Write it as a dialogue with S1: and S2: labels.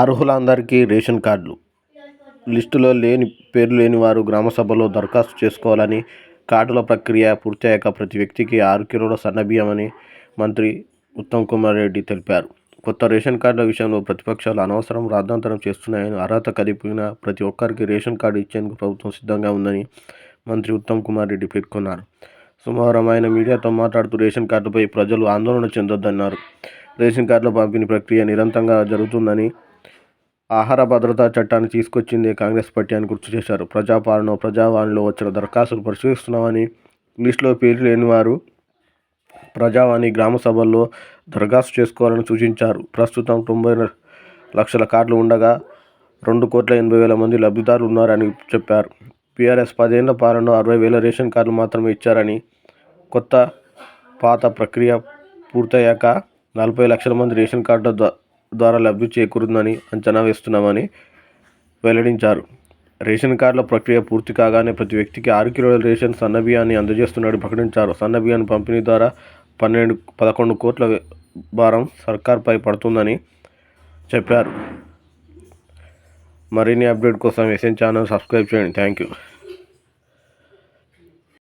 S1: అర్హులందరికీ ration కార్డులు. లిస్టులో లేని పేరు లేని వారు గ్రామసభలో దరఖాస్తు చేసుకోవాలని కార్డుల ప్రక్రియ పూర్తయ్యాక ప్రతి వ్యక్తికి ఆరు కిలోల సన్నబియ్యమని మంత్రి ఉత్తమ్ కుమార్ రెడ్డి తెలిపారు. కొత్త రేషన్ కార్డుల విషయంలో ప్రతిపక్షాలు అనవసరం రాద్ధాంతరం చేస్తున్నాయని అర్హత కలిపిన ప్రతి ఒక్కరికి రేషన్ కార్డు ఇచ్చేందుకు ప్రభుత్వం సిద్ధంగా ఉందని మంత్రి ఉత్తమ్ కుమార్ రెడ్డి పేర్కొన్నారు. సోమవారం ఆయన మీడియాతో మాట్లాడుతూ రేషన్ కార్డుపై ప్రజలు ఆందోళన చెందొద్దన్నారు. రేషన్ కార్డుల పంపిణీ ప్రక్రియ నిరంతరంగా జరుగుతుందని ఆహార భద్రతా చట్టాన్ని తీసుకొచ్చిందే కాంగ్రెస్ పార్టీ అని గుర్తు చేశారు. ప్రజాపాలన ప్రజావాణిలో వచ్చిన దరఖాస్తులు పరిశీలిస్తున్నామని లిస్టులో పేర్లు లేని వారు ప్రజావాణి గ్రామ సభల్లో దరఖాస్తు చేసుకోవాలని సూచించారు. ప్రస్తుతం తొంభై లక్షల కార్డులు ఉండగా రెండు కోట్ల ఎనభై వేల మంది లబ్ధిదారులు ఉన్నారని చెప్పారు. పిఆర్ఎస్ పదేళ్ళ పాలనలో అరవై వేల రేషన్ కార్డులు మాత్రమే ఇచ్చారని కొత్త పాత ప్రక్రియ పూర్తయ్యాక నలభై లక్షల మంది రేషన్ కార్డుల ద్వారా లబ్ధి చేకూరుందని అంచనా వేస్తున్నామని వెల్లడించారు. రేషన్ కార్డుల ప్రక్రియ పూర్తి కాగానే ప్రతి వ్యక్తికి ఆరు కిలోల రేషన్ సన్నబియ్యాన్ని అందజేస్తున్నట్టు ప్రకటించారు. సన్నబియ్యాన్ని పంపిణీ ద్వారా పన్నెండు పదకొండు కోట్ల భారం సర్కార్పై పడుతుందని చెప్పారు. మరిన్ని అప్డేట్ కోసం ఎస్ఎన్ ఛానల్ సబ్స్క్రైబ్ చేయండి. Thank you